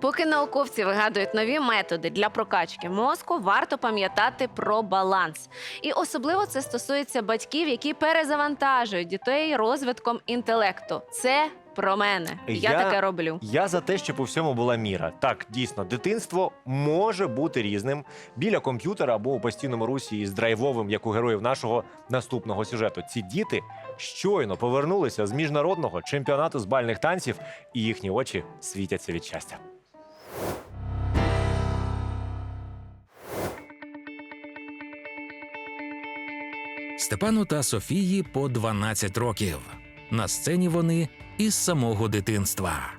Поки науковці вигадують нові методи для прокачки мозку, варто пам'ятати про баланс. І особливо це стосується батьків, які перезавантажують дітей розвитком інтелекту. Це про мене. Я, Я- таке роблю. Я за те, щоб у всьому була міра. Так, дійсно, дитинство може бути різним біля комп'ютера або у постійному русі із драйвовим, як у героїв нашого наступного сюжету. Ці діти щойно повернулися з міжнародного чемпіонату з бальних танців, і їхні очі світяться від щастя. Степану та Софії по 12 років. На сцені вони із самого дитинства.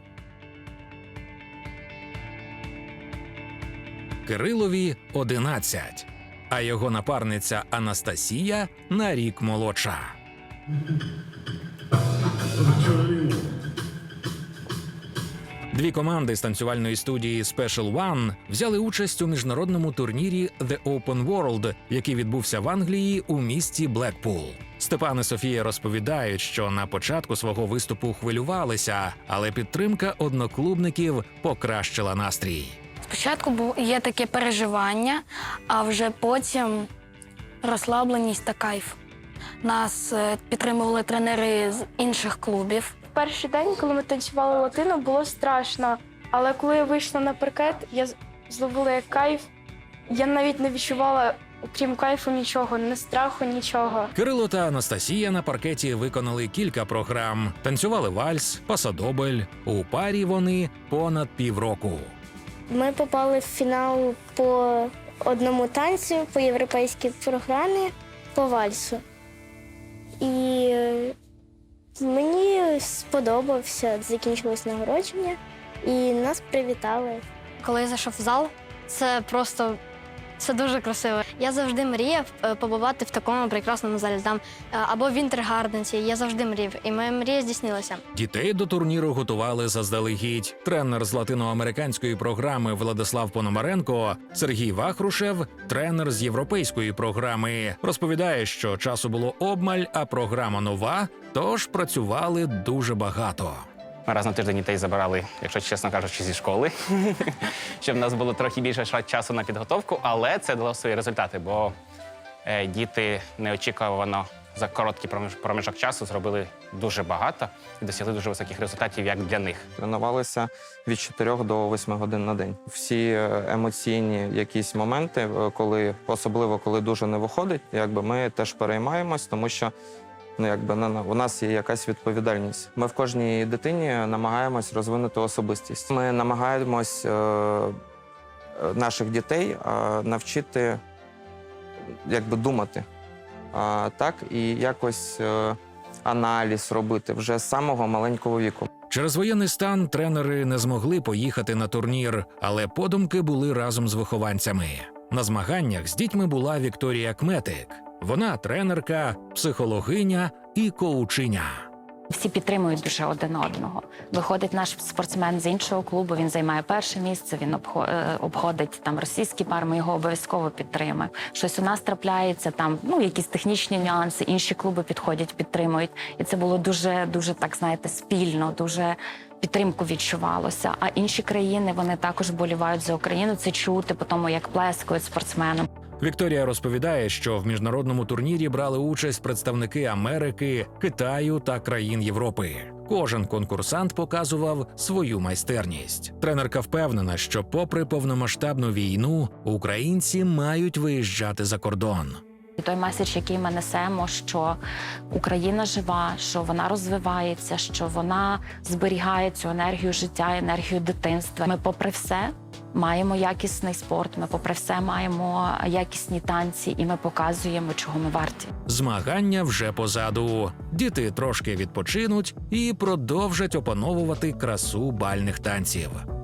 Кирилові 11, а його напарниця Анастасія на рік молодша. Дві команди з танцювальної студії Special One взяли участь у міжнародному турнірі The Open World, який відбувся в Англії у місті Блекпул. Степан і Софія розповідають, що на початку свого виступу хвилювалися, але підтримка одноклубників покращила настрій. Спочатку є таке переживання, а вже потім розслабленість та кайф. Нас е, підтримували тренери з інших клубів. Перший день, коли ми танцювали латину, було страшно. Але коли я вийшла на паркет, я зловила як кайф. Я навіть не відчувала, окрім кайфу, нічого, ні страху, нічого. Кирило та Анастасія на паркеті виконали кілька програм, танцювали вальс, пасадобль. У парі вони понад півроку. Ми попали в фінал по одному танцю, по європейській програмі, по вальсу. І е, мені сподобався, закінчилось нагородження, і нас привітали. Коли я зайшов в зал, це просто це дуже красиво. Я завжди мріяв е, побувати в такому прекрасному залі там е, або в Вінтергарденсі. Я завжди мрів, і моя мрія здійснилася. Дітей до турніру готували заздалегідь. Тренер з латиноамериканської програми Владислав Пономаренко, Сергій Вахрушев, тренер з європейської програми, розповідає, що часу було обмаль, а програма нова, тож працювали дуже багато. Ми раз на тиждень дітей забирали, якщо чесно кажучи, зі школи, щоб в нас було трохи більше часу на підготовку, але це дало свої результати, бо е, діти неочікувано за короткий проміж- проміжок часу зробили дуже багато і досягли дуже високих результатів як для них. Тренувалися від 4 до 8 годин на день. Всі е, емоційні якісь моменти, е, коли особливо коли дуже не виходить, якби ми теж переймаємось, тому що ну якби на на- у нас є якась відповідальність. Ми в кожній дитині намагаємось розвинути особистість. Ми намагаємось е, е, наших дітей е, навчити якби думати. А, так і якось е, аналіз робити вже з самого маленького віку. Через воєнний стан тренери не змогли поїхати на турнір, але подумки були разом з вихованцями. На змаганнях з дітьми була Вікторія Кметик. Вона тренерка, психологиня і коучиня. Всі підтримують дуже один одного. Виходить наш спортсмен з іншого клубу. Він займає перше місце. Він е, обходить там російський пар. Ми його обов'язково підтримуємо. Щось у нас трапляється там, ну якісь технічні нюанси. Інші клуби підходять, підтримують. І це було дуже, дуже так знаєте, спільно, дуже підтримку відчувалося. А інші країни вони також болівають за Україну. Це чути по тому, як плескають спортсменам. Вікторія розповідає, що в міжнародному турнірі брали участь представники Америки, Китаю та країн Європи. Кожен конкурсант показував свою майстерність. Тренерка впевнена, що, попри повномасштабну війну, українці мають виїжджати за кордон. Той меседж, який ми несемо, що Україна жива, що вона розвивається, що вона зберігає цю енергію життя, енергію дитинства. Ми, попри все, маємо якісний спорт. Ми, попри все, маємо якісні танці, і ми показуємо, чого ми варті. Змагання вже позаду. Діти трошки відпочинуть і продовжать опановувати красу бальних танців.